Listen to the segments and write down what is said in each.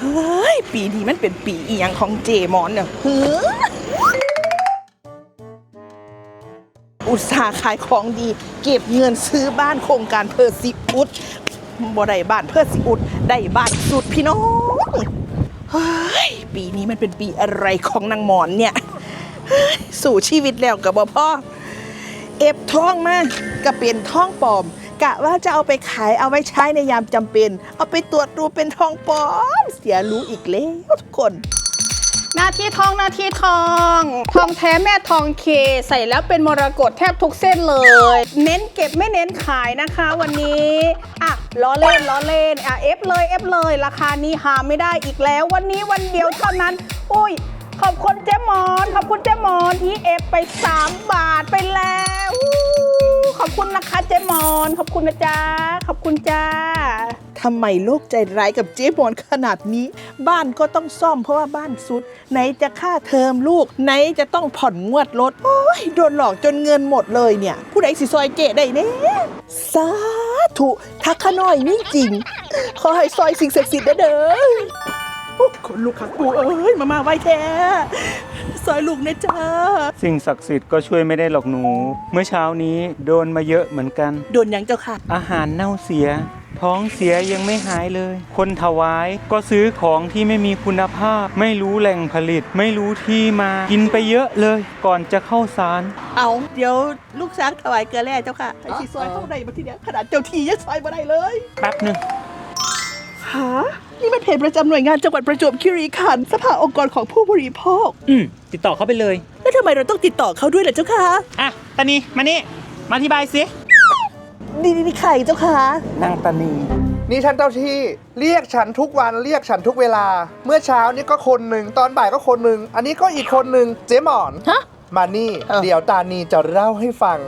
เฮ้ย ปีนี้มันเป็นปีเอียงของเจมอนเนี่ยเฮ้ออุตสาห์ขายของดี เก็บเงินซื้อบ้านโครงการเพอร์ซิอุดบ่ได้บ้านเพอร์ซิอุดได้บ้านสุดพี่น้องเฮ้ยปีนี้มันเป็นปีอะไรของนางหมอนเนี่ย สู่ชีวิตแล้วกับบ่พ่อ เอฟท่องมาก็เป็นท่องปลอม กะว่าจะเอาไปขายเอาไว้ใช้ในยามจำเป็น เอาไปตรวจดูเป็นทองปลอม เสียรู้อีกแล้วทุกคน หน้าที่ทองหน้าที่ทอง ทองแท้แม่ทองเค ใส่แล้วเป็นมรกตแทบทุกเส้นเลย เน้นเก็บไม่เน้นขายนะคะวันนี้อะล้อเล่นล้อเล่นอะเอฟเลยเอฟเลย ราคานี้หาไม่ได้อีกแล้ว วันนี้วันเดียวเท่านั้น อุ้ยขอบคุณเจ๊หมอน ขอบคุณเจ๊หมอนอีเอฟไป 3 บาทไปแล้ว ขอบคุณนะคะเจ๊มอนขอบคุณนะจ๊ะขอบคุณจ้าทำไมโลกใจร้ายกับเจ๊บอนขนาดนี้ บ้านก็ต้องซ่อมเพราะว่าบ้านสุด ไหนจะค่าเทอมลูก ไหนจะต้องผ่อนงวดรถโอ้ยโดนหลอกจนเงินหมดเลยเนี่ย ผู้ใดสิซอยเจได้เนี่ยสาธุทักขน้อยนี่จริง ขอให้ซอยสิ่งศักดิ์สิทธิ์เด้อเด้อโอ้คนลูกขังกูเอ้ยมามาไว้แท้ ซอยลูกนะจ้า สิ่งศักดิ์สิทธิ์ก็ช่วยไม่ได้หรอกหนู เมื่อเช้านี้โดนมาเยอะเหมือนกัน โดนหยังเจ้าค่ะ อาหารเน่าเสีย ท้องเสียยังไม่หายเลย คนถวายก็ซื้อของที่ไม่มีคุณภาพ ไม่รู้แหล่งผลิต ไม่รู้ที่มากินไปเยอะเลย ก่อนจะเข้าสาร เอาเดี๋ยวลูกช้างถวายเกลือแร่เจ้าค่ะไอ้ที่ซอยเข้าได้มาทีเนี้ยขนาดเจ้าทียังซอยมาได้เลย แป๊บหนึ่งหานี่มันเพจประจำหน่วยงานจังหวัดประจวบคีรีขันธ์สภาองค์กรของผู้บริโภค อืมติดต่อเข้าไปเลย แล้วทำไมเราต้องติดต่อเขาด้วยล่ะเจ้าค่ะอะตานีมานี่ มาอธิบายสินี่นี่ใครเจ้าค่ะนางตานี นี่ฉันเจ้าที่เรียกฉันทุกวันเรียกฉันทุกเวลา เมื่อเช้านี่ก็คนหนึ่งตอนบ่ายก็คนหนึ่งอันนี้ก็อีกคนหนึ่งเจ๊หมอน ฮะ มานี่เออเดี๋ยวตานีจะเล่าให้ฟัง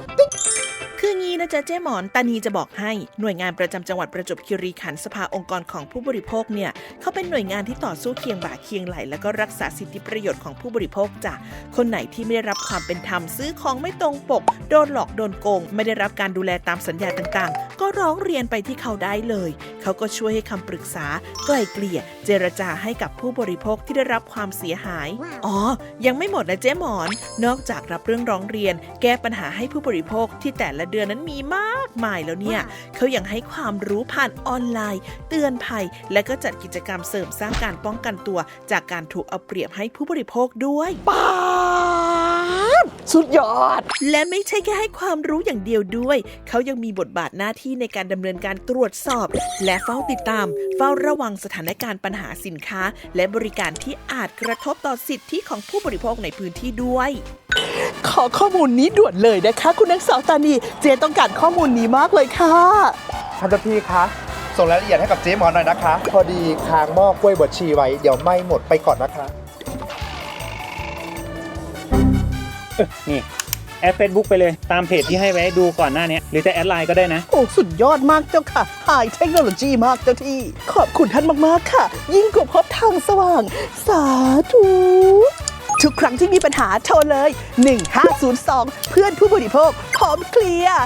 คืองี้นะจ๊ะเจ๊หมอนตานีจะบอกให้หน่วยงานประจำจังหวัดประจวบคีรีขันธ์สภาองค์กรของผู้บริโภคเนี่ยเขาเป็นหน่วยงานที่ต่อสู้เคียงบ่าเคียงไหล แล้วก็รักษาสิทธิประโยชน์ของผู้บริโภคจ้ะคนไหนที่ไม่ได้รับความเป็นธรรมซื้อของไม่ตรงปก โดนหลอกโดนโกง ไม่ได้รับการดูแลตามสัญญาต่างๆ ก็ร้องเรียนไปที่เขาได้เลย เขาก็ช่วยให้คำปรึกษาไกล่เกลี่ย เจรจาให้กับผู้บริโภคที่ได้รับความเสียหาย อ๋อ ยังไม่หมดนะเจ๊หมอน นอกจากรับเรื่องร้องเรียน แก้ปัญหาให้ผู้บริโภคที่แต่ละเดือนนั้นมีมากมายแล้วเนี่ยเขายังให้ความรู้ผ่านออนไลน์ เตือนภัย และก็จัดกิจกรรมเสริมสร้างการป้องกันตัว จากการถูกเอาเปรียบให้ผู้บริโภคด้วยป้าบ สุดยอด และไม่ใช่แค่ให้ความรู้อย่างเดียวด้วย เขายังมีบทบาทหน้าที่ในการดำเนินการตรวจสอบ และเฝ้าติดตาม เฝ้าระวังสถานการณ์ปัญหาสินค้า และบริการที่อาจกระทบต่อสิทธิของผู้บริโภคในพื้นที่ด้วยขอข้อมูลนี้ด่วนเลยนะคะ คุณนักสาวตานีเจต้องการข้อมูลนี้มากเลยค่ะท่านเจ้าที่คะส่งรายละเอียดให้กับเจ๊หมอนหน่อยนะคะ พอดีค้างหม้อกล้วยบดชีไว้ เดี๋ยวไหม่หมดไปก่อนนะคะ นี่แอดเฟซบุ๊กไปเลยตามเพจที่ให้ไว้ดูก่อนหน้านี้หรือจะแอดไลน์ก็ได้นะ โอ้ สุดยอดมากเจ้าค่ะหายเทคโนโลยีมากเจ้าที่ ขอบคุณท่านมากๆค่ะ ยิ่งกว่าพบทางสว่าง สาธุ ทุกครั้งที่มีปัญหาโทรเลย 1502 เพื่อนผู้บริโภคพร้อมเคลียร์